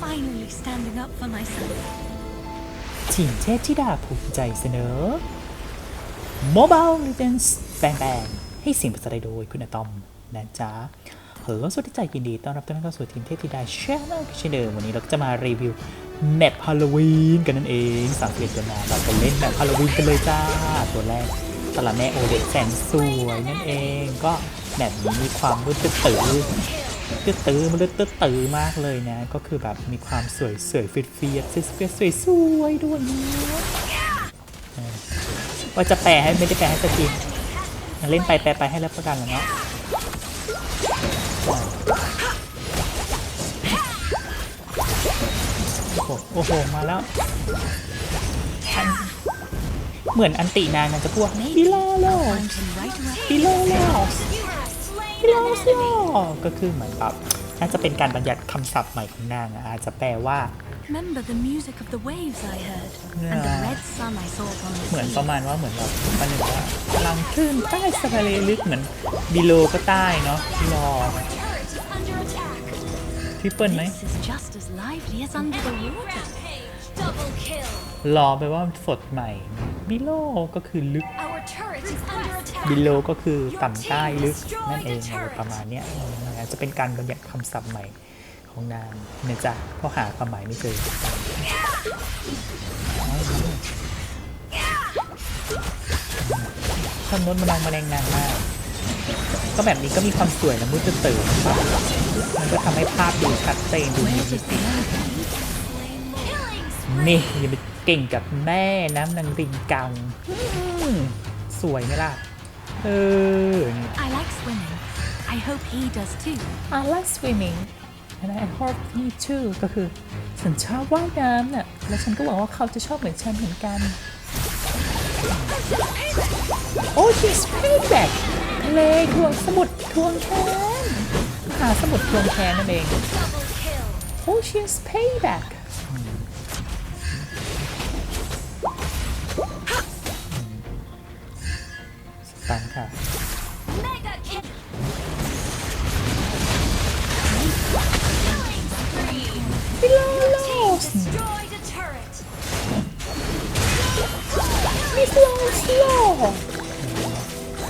finally standing up for myself. ทีมเทพธิดาภูมิใจเสนอ Mobile Legends แบงแบงให้เสียงภาษาไทยโดยคุณอะตอมนะจ๊ะฮัลโหลสวัสดีจ้ายินดีต้อนรับทุกท่านเข้าสู่ทีมเทพธิดาชแนลเช่นเดิมวันนี้เราจะมารีวิวแมปฮาโลวีนกันนั่นเองสังเกตกันมาเราไปเล่นแมปฮาโลวีนกันเลยจ้า ตัวแรกตลาดแม่โอเด็กแสนสวยนั่นเอง ก็แมปนี้มีความมืดตื้อ ตื้อตื้อยมันตื้อตื้อมากเลยนะ ก็คือแบบมีความสวยสวยฟียดเฟียดสวยสวยสวยสวยด้วยนะว่าจะแปลให้ไม่ได้แปลให้สกทีเล่นไปแปลไปให้รับประกันแล้วเนาะโอ้โห มาแล้ว เหมือนอันตินางมันจะพวกบิโลโล Find him right away. บิโลโล บิโลโลก็คือเหมือนแบบน่าจะเป็นการบัญญัติคำศัพท์ใหม่ของนางอะอาจจะแปลว่า Remember the music of the waves I heard, and the Yeah. red sun I saw upon the เหมือน sea. ประมาณว่าเหมือนแบบประหนึ่งว่าพลังคลื่นใต้สะพานลึกเหมือนบิโลก็ใต้เนาะรอทริปเปิลไหม This is just as lively as under the water. Double kill. รอไปว่าสดใหม่ บิโลก็คือลึก Our turret is under attack. บิโลก็คือต่ำใต้ลึกนั่นเองอะไรประมาณเนี้ยอาจจะเป็นการบัญญัติคำศัพท์ใหม่ของนางนะจ๊ะเพราะหาความหมายไม่เจอชอบนดมาลังแมลงนางมากก็แบบนี้ก็มีความสวยนะมุดจะตื่นมันก็ทำให้ภาพดูชัดเจนดู Where does the melody lead? Killing นี่อย่าไป เก่งกับแม่น้ำนางริงกังอืมสวยไหมล่ะ เออนี่ I like swimming. I hope he does too. I like swimming and I hope he too ก็คือฉันชอบว่ายน้ำน่ะ และฉันก็หวังว่าเขาจะชอบเหมือนฉันเหมือนกัน โอ้ she's payback ทะเลทวงสมุทรทวงแค้นมหาสมุทรทวงแค้นนั่นเอง double kill. โอ้ she's payback ล Destroyed a turret. มิสโลสโล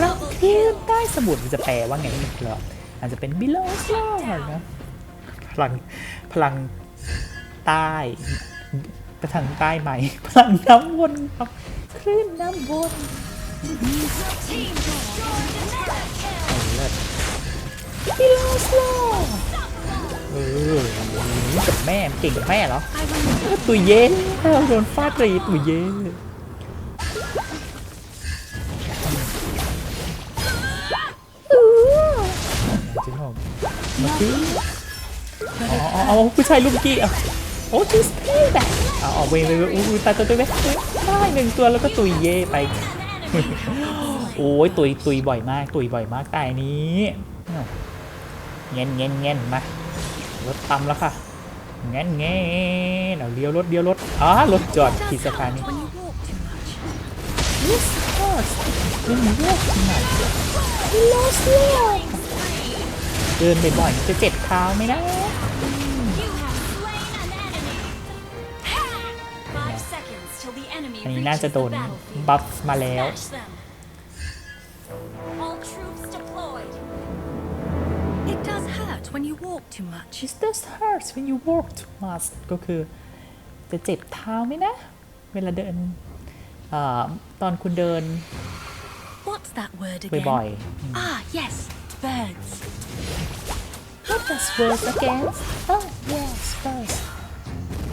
รักคลื่นใต้สมุทรมันจะแปลว่าไงไม่รู้หรอกอาจจะเป็นบิโลสโลนะพลังพลังใต้พลังใต้ไหม่พลังน้ำวนครับคลื่นน้ำวน แม่มันเก่งกับแม่เหรอ I remember ตัวเย็นโดนฟาดเลยตัวเย็นจริงเหรอมาสิอ๋ออ๋ออ๋อผู้ชายลูกกี้อะโอ้จิสเพย์แบบอ๋ออ๋อเว้ยเว้ยเว้ยอุ้ยตายตัวตัวเว้ยได้หนึ่งตัวแล้วก็ตุยเย่ไป โอ้ยตุยตุยบ่อยมาก ตุยบ่อยมากตายนี้เงี้ยเงี้ยเงี้ยมารถตำแล้วค่ะเงั้นแง่เอาเลี้ยวรถเลี้ยวรถอ๋อรถจอดขี่สะพานนี่เป็นโยกขนาดโลเซียเดินบ่อยๆจะเจ็บเท้าไหมนะอันนี้น่าจะโดนบัฟมาแล้ว does hurt when you walk too much. It does hurt when you walk too much ก็คือจะเจ็บเท้าไหมนะ เวลาเดินเอ่อตอนคุณเดิน What's that word again? บ่อย Ah, yes, birds. ๆ What does words against Oh yes first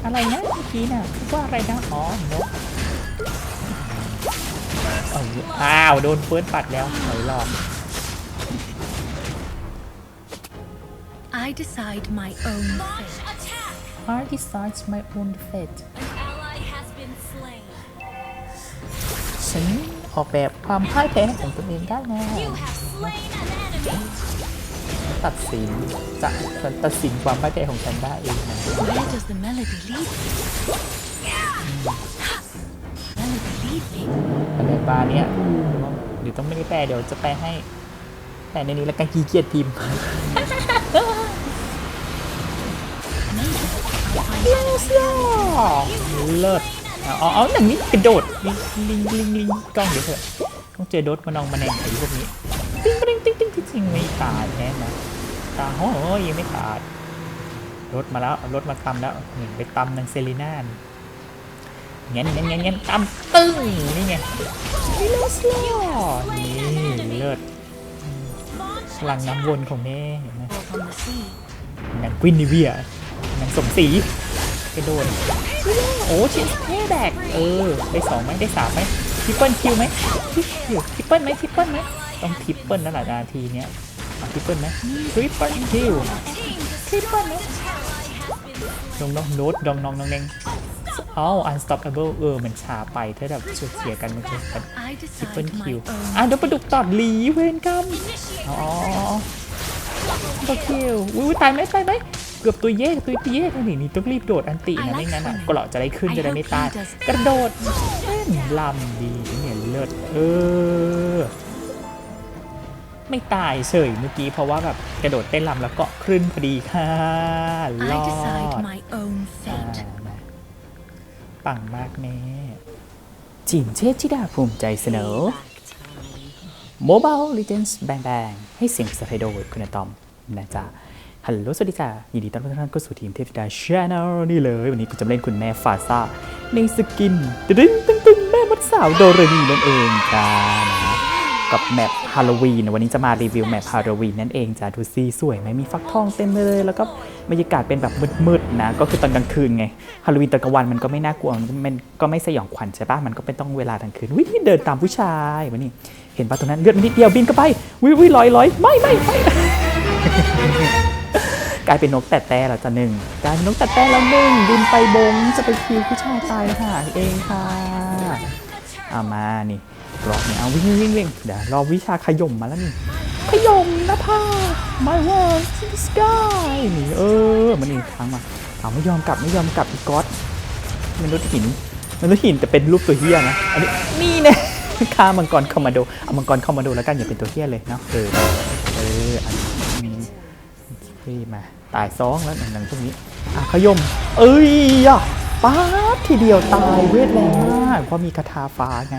อะไรนะเมื่อกี้น่ะว่าอะไรนะอ๋อนกเอาอ้าว โดนเฟิร์สปัดแล้วถอยหลอก I decide my own Launch fate. attack. I decide my own fate An ally has been slain. ฉันออกแบบความพ่ายแพ้ของตัวเองได้แน่ You have slain an enemy. ตัดสินจะฉันตัดสินความพ่ายแพ้ของฉันได้เองนะ Where does the melody lead me? melody lead me. อะไรบาร์เนี้ยเดี๋ยวต้องไม่ได้แปลเดี๋ยวจะแปลให้แปลในนี้แล้วกันขี้เกียจพิมพ์ Maybe เลิศอาเอเอาอย่งนี้กระโดดลิงลิงลิงลิงกล้องเดี๋ยวเถอะต้องเจอโดดมานองมาแนงไอ้พวกนี้ติ๊งติ๊งติ๊งติ๊งติ๊งติ๊งไม่ตายแน่นะตาโอ้ยยังไม่ขาดรถมาแล้วรถมาตำแล้วนี่ไปตำนางเซรีน่าเงี้ยเงี้ยเงี้ยเงี้ยตำตึ้งนี่ไงนี่เลิศนี่เลิศพลังน้ำวนของแม่เห็นไหมนางกวินนิเวีย สมศรีกระโดดโอ้ชิเท่แบกเออได้สองไหมได้สามไหมทิปเปิลคิวไหมทิปคิวทิปเปิลไหมทิปเปิลไหมต้องทิปเปิลนั่นแหละนาทีเนี้ยทิปเปิลไหมทริปเปิลคิวทิปเปิลไหมดองน้องโน้ตดองน้องน้องเน่งอ้าว unstoppable เออมันช้าไปถ้าแบบเฉียกันมันจะเป็นทิปเปิลคิวอะเดี๋ยวปลาดุกตอดหลีเวนกรรมอ๋อตะคิวอุ้ยตายไหมตายไหม เกือบตัวเย่ตัวเย่นี่นี่ต้องรีบโดดอันตินะไม่งั้นอะก็เหลาะจะได้ขึ้นจะได้ไม่ตายกระโดดเต้นลำดีเนี่ยเลิศเออ ไม่ตายเฉยเมื่อกี้เพราะว่าแบบกระโดดเต้นลำแล้วเกาะขึ้นพอดีค่ะร I อ decide ด my own อ่า fate. นะปังมากแม่จินเชษจิดาภูมิใจเสนอ Mobile Legends Bang Bang ให้เสียงภาษาไทยโดยคุณอาตอมนะจ๊ะ ฮัลโหลสวัสดีจ้ายินดีต้อนรับทุกท่านเข้าสู่ทีมเทพธิดาชาแนลนี่เลย วันนี้กูจะเล่นคุณแม่ฟาซ่า ในสกินตึ้งตึ้งตึ้งแม่มดสาวโดเรนีนั่นเองจ้านะกับแมปฮาโลวีนวันนี้จะมารีวิวแมปฮาโลวีนนั่นเองจ้าดูซีสวยไหมมีฟักทองเต็มเลย แล้วก็บรรยากาศเป็นแบบมืดๆนะ ก็คือตอนกลางคืนไงฮาโลวีนตอนกลางวันมันก็ไม่น่ากลัวมันก็ไม่สยองขวัญใช่ปะมันก็เป็นต้องเวลากลางคืนวิ่งเดินตามผู้ชายวันนี้เห็นปะตรงนั้นเลือดมันนิดเดียวบินก็ไปวิววิลอยลอยไม่ไม่ไม่ กลายเป็นนกแต่แต่แล้วจ้ะหนึ่งกลายเป็นนกแต่แต่แล้วหนึ่งบินไปบงจะไปคิวผู้ชายตายหาเองค่ะเอามานี่รอบนี้เอาวิ่งวิ่งวิ่งเดี๋ยวรอวิชาขย่มมาแล้วนี่ขย่มนะพ่า my world in the sky นี่เออมันนี่ทางมาเอาไม่ยอมกลับไม่ยอมกลับอีกก๊อตมนุษย์หินมนุษย์หินแต่เป็นรูปตัวเฮียนะอันนี้นี่แน่ฆ่ามังกรคอมมานโดเอามังกรคอมมานโดแล้วกันอย่าเป็นตัวเฮียเลยเนาะเออเอออันนี้ รีบมาตายซองแล้วหนังพวกนี้อะขยม เอ้ยอะป๊าบทีเดียวตายเวทแรงมากเพราะมีคาถาฟ้าไง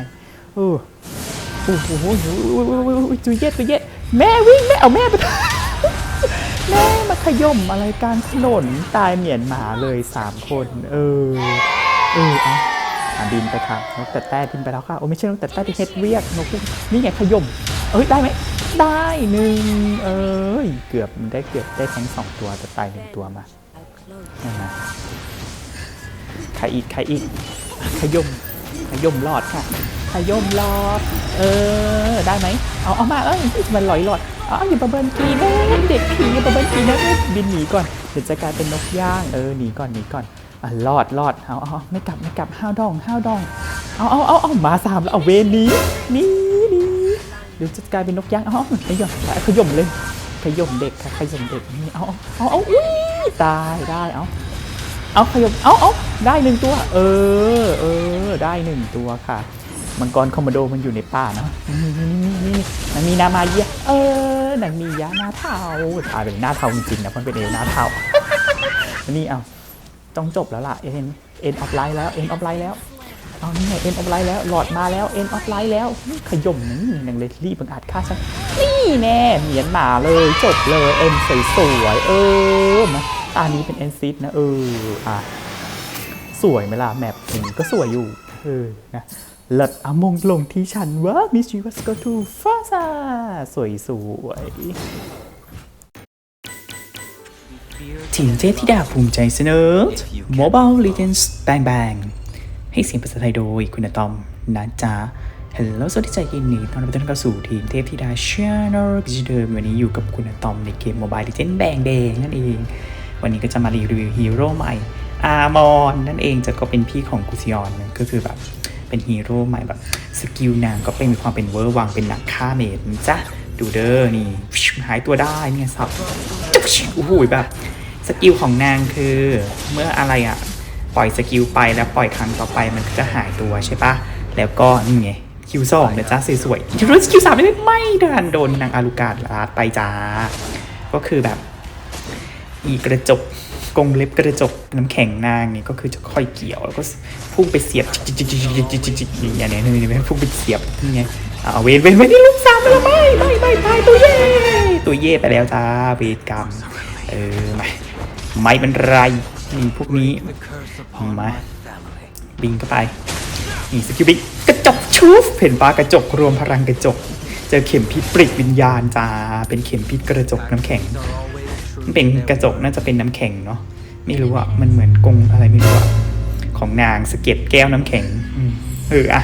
เออโอ้โหโอ้โหจุยเย็ดจุยเย็ดแม่วิ่งแม่เอาแม่ไปแม่มาขย่มอะไรการถนนตายเหมียนหมาเลยสามคน เออ เออเอาอะบินไปค่ะนกแต่แต้บินไปแล้วค่ะ โอ้ไม่ใช่นกแต่แต้ที่เฮ็ดเวียกนกพวกนี่ไงขย่ม เอ้ยได้ไหมได้หนึ่งเอ้ยเกือบมันได้เกือบได้ทั้งสองตัวแต่ตายหนึ่งตัวมานั่นนะใครอีกใครอีกขยมขยมรอดค่ะขยมรอด เออได้ไหมเอาเอามาเอ้ยมันลอยหลอดอ๋ออย่าประเบินกีนะเด็กผีอย่าประเบินกีนะบินหนีก่อนเดี๋ยวจะกลายเป็นนกย่างเออหนีก่อนหนีก่อนอะรอดรอดเอาเอาเอไม่กลับไม่กลับห้าวดองห้าวดองเอาเอาเอาเอามาสามแล้วเอาเวนี้นี่นี่ เดี๋ยวจะกลายเป็นนกย่างเอาเอาขย่มขย่มเลยขย่มเด็กค่ะขย่มเด็กนี่เอาเอาเอาอุ้ยตายได้เอาเอาขย่มเอาเอาได้หนึ่งตัว เออเออได้หนึ่งตัวค่ะมังกรคอมโมโดมันอยู่ในป่าเนาะนี่นี่นี่นี่นางมีนามาเยียเออนางมียาหน้าเทาตายเป็นหน้าเทาจริงๆนะมันเป็นเอวหน้าเทานี่เอาต้องจบแล้วล่ะเอ็นเอ็นออฟไลน์แล้วเอ็นออฟไลน์แล้ว เอานี่ไงเอ็นออฟไลน์แล้วหลอดมาแล้วเอ็นออฟไลน์แล้วขย่มนี่นางเลสลี่บังอาจฆ่าฉันนี่แน่เหมียนหมาเลยจบเลยเอ็นสวยๆเออมาตานี้เป็นเอ็นซิดนะเอออะสวยไหมล่ะแมปนี้ก็สวยอยู่เออนะเลิศอมงลงที่ฉันว่ามิส s ีวัสก็ทูฟาซาสวยสวยทีมเทพธิดาภูมิใจเสนอ Mobile Legends Bang Bang ให้เสียงภาษาไทยโดยคุณอาตอมนะจ๊ะฮัลโหลสวัสดีใจยินดีต้อนรับทุกท่านเข้าสู่ทีมเทพธิดาชาแนลกิจเดิมวันนี้อยู่กับคุณอาตอมในเกม Mobile Legends Bang Bang นั่นเอง วันนี้ก็จะมารีวิวฮีโร่ใหม่อามอนนั่นเองจะก็เป็นพี่ของกุซิออนก็คือแบบเป็นฮีโร่ใหม่แบบสกิลนางก็เป็นมีความเป็นเวอร์วังเป็นนักฆ่าเมดจ๊ะดูเด้อนี่หายตัวได้เนี่ยสับจุ๊บโอ้โหแบบสกิลของนางคือเมื่ออะไรอะ ปล่อยสกิลไปแล้วปล่อยครั้งต่อไปมันก็จะหายตัวใช่ปะแล้วก็นี่ไงคิวสองนะจ๊ะสวยๆคิวคิวสามไม่ได้ไม่ดันโดนนางอารุกาลาดไปจ้าก็คือแบบ อีกระจกกงเล็บกระจกน้ำแข็งนางนี่ก็คือจะค่อยเกี่ยวแล้วก็พุ่งไปเสียบจิกจิกจิกจิกจิกจิกจิกนี่อย่างนี้นี่นี่พุ่งไปเสียบนี่ไงเอาเวนเวนเวนนี่ลูกสามแล้วไม่ไม่ไม่ตายตัวเย่ตัวเย่ไปแล้วจ้าเวรกรรมเออไมาไม่เป็นไร นี่พวกนี้มาบิงเข้าไปนี่สกิลบิกระจกชูฟเห็นปะกระจกรวมพลังกระจก เจอเข็มพิษปริกวิญญาณจ้าเป็นเข็มพิษกระจกน้ำแข็งมันเป็นกระจกน่าจะเป็นน้ำแข็งเนาะไม่รู้อะมันเหมือนกรงอะไรไม่รู้อะของนางสะเก็ดแก้วน้ำแข็งอืมเอออะ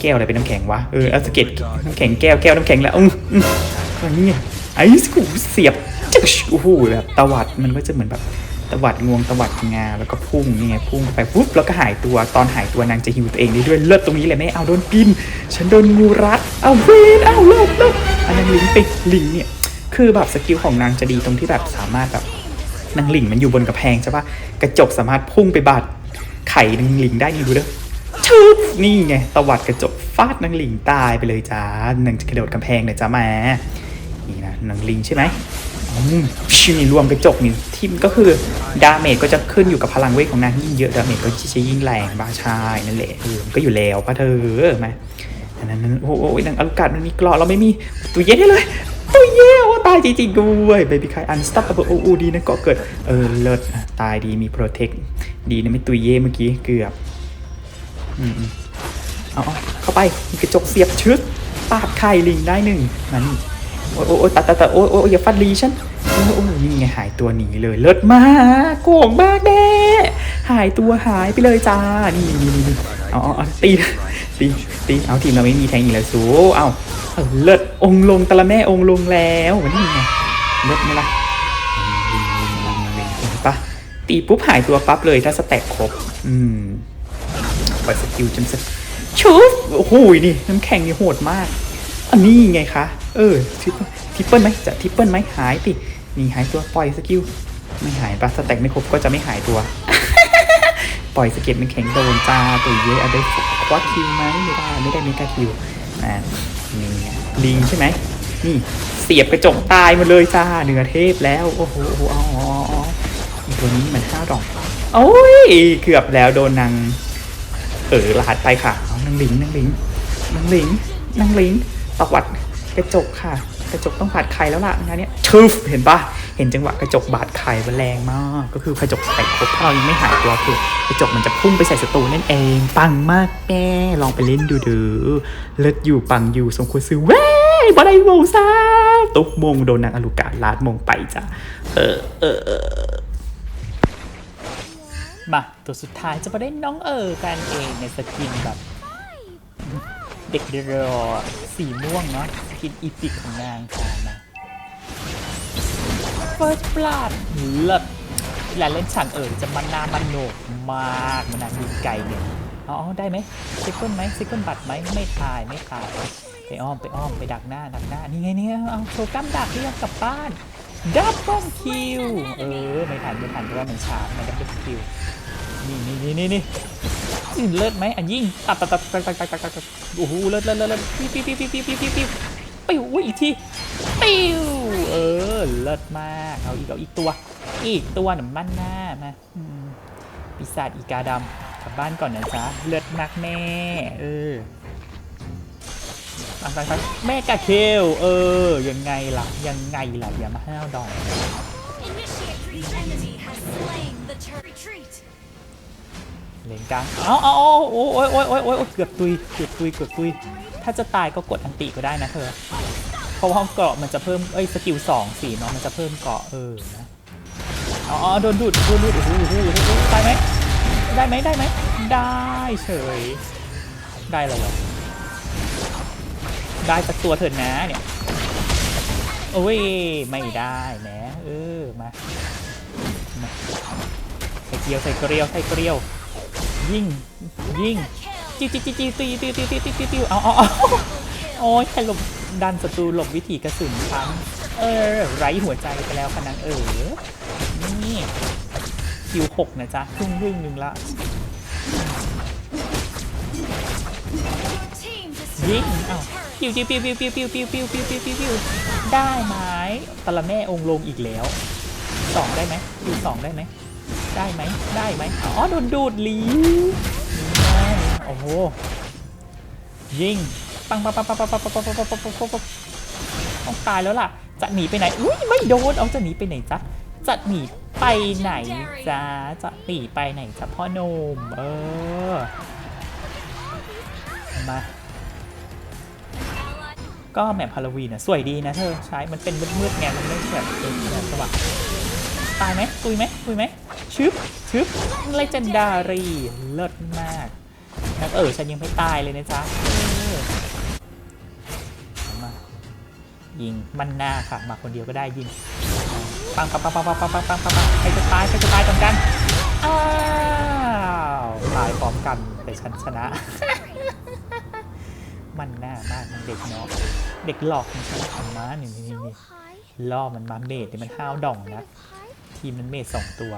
แก้วอะไรเป็นน้ำแข็งวะเออเอาสะเก็ดน้ำแข็งแก้วแก้วน้ำแข็งแล้วอืมอืมอะไรเนี่ยไอ้สกูเสียบจึ๊กโอ้โหแบบตวัดมันก็จะเหมือนแบบ ตวัดงวงตวัดงาแล้วก็พุ่งนี่ไงพุ่งไปปุ๊บแล้วก็หายตัวตอนหายตัวนางจะฮิวตัวเองได้ด้วยเลิศตรงนี้เลยไม่เอาโดนปิน ฉันโดนงูรัดเอาเวนเอาเลิศเลิศอันนั้นลิงไปลิงเนี่ยคือแบบสกิลของนางจะดีตรงที่แบบสามารถแบบนางหลิงมันอยู่บนกระแพงใช่ปะกระจกสามารถพุ่งไปบาดไข่นางหลิงได้นี่ดูเด้อชืบนี่ไงตวัดกระจกฟาดนางหลิงตายไปเลยจ้านางจะกระโดดกำแพงเลยจ้าแม่นี่นะนางหลิงใช่ไหม ชินี่รวมกระจกนี่ทิมก็คือดาเมจก็จะขึ้นอยู่กับพลังเวทของนางยิ่งเยอะดาเมจก็จะยิ่งแรงบ้าชายนั่นแหละเออก็อยู่แล้วปะเธอมาอันนั้นโอ้โหนางอลูกาศมันมีกรอเราไม่มีตัวเย็นให้เลยตัวเย่ว่าตายจริงๆด้วยเบบี้คายอันสตั๊บโอ้โหดีนะกาะเกิดเออเลิศตายดีมีโปรเทคดีนะไม่ตัวเย่เมื่อกี้เกือบอืมเอาเข้าไปมีกระจกเสียบชึกปาดไข่ลิงได้หนึ่งนั่น โอ้ยโอ้ยตัดตัดตัดโอ้ยโอ้ยอย่าฟัดลีฉันโอ้ยโอ้ยนี่ไงหายตัวหนีเลยเลิศมากโกงมากแน่หายตัวหายไปเลยจ้านี่นี่นี่เอาเอาตีตีตีเอาทีมเราไม่มีแทงอีกแล้วสูเอาเอาเลิศองลงตะละแม่องลงแล้วนี่ไงเลิศไหมล่ะปะตีปุ๊บหายตัวปั๊บเลยถ้าสแต็กครบอืมปล่อยสกิลจนสชุบโอ้โหนี่น้ำแข็งนี่โหดมากอันนี้ไงคะ เออทิปทิปเปิลไหมจะทิปเปิลไหมหายตินี่หายตัวปล่อยสกิลไม่หายปะสแต็กไม่ครบก็จะไม่หายตัว ปล่อยสเก็ตมันแข็งโดนจ้าตัวเยอะเอาได้ควอดคิวไหมไม่ได้ไม่ได้เมกาคิวนะนี่ไงลิงใช่ไหมนี่เสียบกระจกตายหมาเลยจ้าเหนือเทพแล้วโอ้โหโอ้โหอ๋ออ๋ออ๋ออีตัวนี้มันห้าดอกโอ้ยเกือบแล้วโดนนางเออรหัสไปค่ะนางลิงนางลิงนางลิงนางลิงตวัด กระจกค่ะ กระจกต้องบาดไข่แล้วล่ะงานเนี้ยชืฟเห็นปะเห็นจังหวะกระจกบาดไข่มันแรงมาก ก็คือกระจกแตกครบถ้าเรายังไม่หายตัวคือกระจกมันจะพุ่งไปใส่ศัตรูนั่นเองปังมากแม่ลองไปเล่นดูเด้อเลิศอยู่ปังอยู่สมควรซื้อเว้ยบ่ได้โมงซาตุกมงโดนนางอลูกาลาดมงไปจ้ะเออเออเออมาตัวสุดท้ายจะมาได้น้องเออกันเองในสกินแบบ เด็กรอสีม่วงเนาะสกินอีพิกของนางค่ะนะ First Blood เลิศเวลาเล่นฉากเอ๋ยจะมันนามันโหนกมากมันนานยิงไกลเนี่ยเอาเอได้ไหมซิกเกิลไหมซิกเกิลบัตรไหมไม่ทายไม่ทายไปอ้อมไปอ้อมไปดักหน้าดักหน้านี่ไงเนี่ยเอาโชว์กล้ามดักเรียกกลับบ้านดับเบิลคิวเออไม่ทันไม่ทันเพราะว่ามันช้ามันดับเบิลคิวนี่นี่นี่นี่ เลิศไหมอันยิงตัดตัดตัดตัดตัดตัดตัดตัดโอ้โหเลิศเลิศเลิศเลิศปิ๊วปิ๊วปิ๊วปิ๊วปิ๊วปิ๊วปิ๊วปิ๊วปิ๊วอุ้ยอีกทีปิ้วเออเลิศมากเอาอีกเอาอีกตัว อีกตัวหนึ่งบ้านหน้ามาปีศาจอีกาดำกลับบ้านก่อนนะจ๊ะเลิศมากแม่เออไปไปไปแม่กาเคลเออยังไงล่ะยังไงล่ะอย่ามาห้าวดอง เลนกลางเอาเอาเอาโอ้ยโอ้ยโอ้ยโอ้ยโอ้ยเกือบตุยเกือบตุยเกือบตุย ถ้าจะตายก็กดอันติก็ได้นะเธอ เพราะว่าเกราะมันจะเพิ่ม เอ้ยสกิลสองสี่เนาะมันจะเพิ่มเกราะเออนะอ๋อโดนดูดโดนดูดโอ้โหโอ้โหโอ้โหตายไหมได้ไหมได้ไหมได้เฉย ได้แล้วได้สักตัวเถิดนะเนี่ยโอ้ยไม่ได้แหมเออมามาใส่เกลียวใส่เกลียวใส่เกลียว ยิงยิงจิ้วจิ้วจิ้วจิ้วจิ้วจิ้วจิ้วจิ้วจิ้วจิ้วเอาเอาโอ้ยใครหลบดันศัตรูหลบวิถีกระสุนฉันเออไร้หัวใจไปแล้วคะนังเออนี่คิวหกนะจ๊ะครึ่งครึ่งหนึ่งละยิงเอ้าวปิ้วปิ้วปิ้วปิ้วปิ้วปิ้วปิ้วปิ้วปิ้วปิ้วปิ้วปิ้วได้ไหมตะละแม่องลงอีกแล้วสองได้ไหมดูดสองได้ไหม ได้ไหมได้ไหมอ๋อโดนดูดหลีโอ้โหยิงปังปังปังปังปังปังปังปังปังปังปังปังปังปังต้องตายแล้วล่ะ จะหนีไปไหนอุ้ยไม่โดนเอาจะหนีไปไหนจ๊ะจะหนีไปไหนจ๊ะจะหนีไปไหนจ๊ะพ่อหนุ่มเออมาก็แมปฮาโลวีนอะสวยดีนะเธอใช้มันเป็นมืดๆไงมันไม่แบบเออแบบสว่าง ตายไหมตุยไหมตุยไหมชึบชึบเลเจนดารีเลิศมากนักเออฉันยังไม่ตายเลยนะจ๊ะเออเอามายิงมันหน้าค่ะ มาคนเดียวก็ได้ยิงปังปังปังปังปังปังปังปังปังใครจะตายใครจะตายก่อนกันอ้าวตายพร้อมกันแต่ฉันชนะ มันหน้ามากมันเด็กเนาะเด็กหลอกมันใช้ธรรมะนี่นี่นี่ล่อมันมาเมดเนี่ยมันห้าวดองนะ ทีมมันเมทสองตัว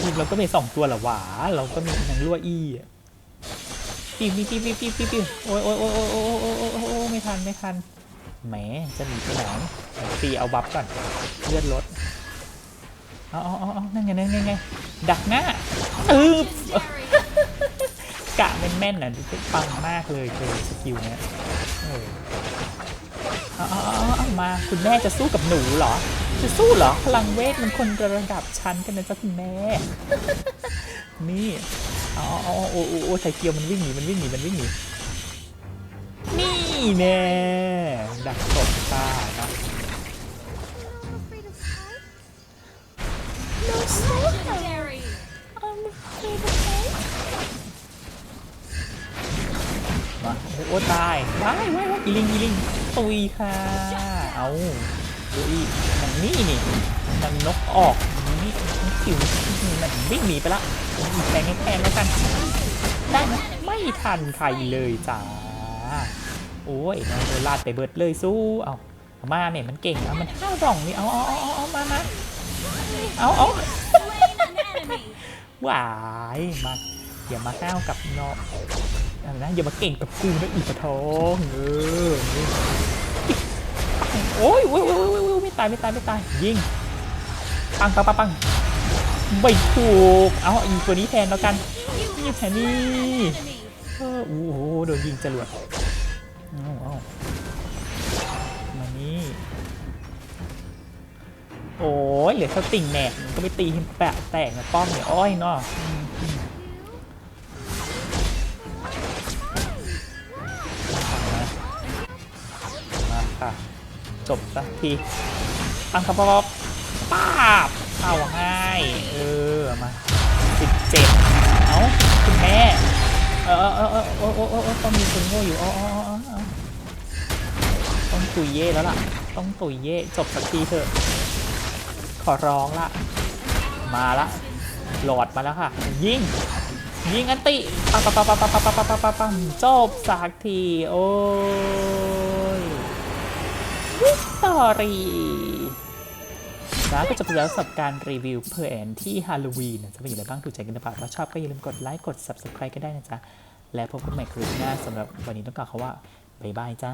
ทีมเราก็เมทสองตัวหรอหวาเราก็มีนางรั่วอี้ปิ้วปิ้วปิ้วปิ้วปิ้อ้วโอ้ยโอ้ยโอ้ยโอ้ยโอ้ยโอ้ยโอ้ยไม่ทันไม่ทันแหมจะหนีไปไหนตีเอาบัฟก่อนเลื่อดลดเอาเอาเอานั่นไงนั่นไงไงดักหน้าอึ๊บกะแม่นๆน่ะปังมากเลยคือสกิลเนี้ยเออออาอมาคุณแม่จะสู้กับหนูเหรอ จะสู้เหรอ พลังเวทมันคนระดับชั้นกันนะจ๊ะคุณแม่ นี่เอาเอาเอาโอ้โอ้โอ้ไทเกียวมันวิ่งหนีมันวิ่งหนีมันวิ่งหนี นี่แน่ดักตบตานะ Legendary. มาโอ้โอ้ตายว้ายว้ายว้ายอีลิงอีลิงตุยค่ะ เอา ดูอีหนังนี่นี่หนังนกออกนี่มันิวมันวิ่งหนีไปละอีแทงแทงแล้วกันได้ไหมไม่ทันใครเลยจ้าโอ้ยนายโดนลาดไปเบิดเลยสู้เอามาเนี่ยมันเก่งเอามันห้าวร่องนี่เอาเอาเอาเอามามาเอาเอา Slain an enemy. หวายมาอย่ามาห้าวกับนอกอะนะอย่ามาเก่งกับกูนะอีปะทองเออนี่ โอ้ยโอ้ยโอ้ยโอ้ยโอ้ยไม่ตายไม่ตายไม่ตายยิงปังปังปังปังไม่ถูกเอาอีกตัวนี้แทนแล้วกัน You Như have thế slain đi. an enemy. เออโอ้โหโดนยิงจรวดเอาเอามานี่โอ้ยเหลือสติ่งแหนกก็ไปตีหิมแปะแตกนะป้อมเนี่ยอ้อยเนาะอืมอืมมาค่ะ จบสักทีปังกระป๊อบป้าบเข้าให้เออ มาสิบเจ็ดเอาคุณแม่เออเออเออเออเออเออเออต้องมีคนโง่อยู่อ๋ออ๋ออ๋ออต้องตุยเย่แล้วล่ะ ต้องตุยเย่จบสักทีเถอะ ขอร้องละมาละหลอดมาแล้วค่ะ ยิงยิงอันติปังปังปังปังปังปังปังปังปังปังปังจบสักที โอ้ ตอรีนก็จะเป็นแล้วสำหรับการรีวิวเพอร์แอนที่ฮาโลวีนนะจะเป็นอย่างไรบ้างถูกใจกันหรือเปล่าถ้าชอบก็อย่าลืมกดไลค์กด subscribe กันได้นะจ๊ะ และพบกันใหม่คลิปหน้าสำหรับวันนี้ต้องกล่าวคำว่า บ๊ายบายจ้า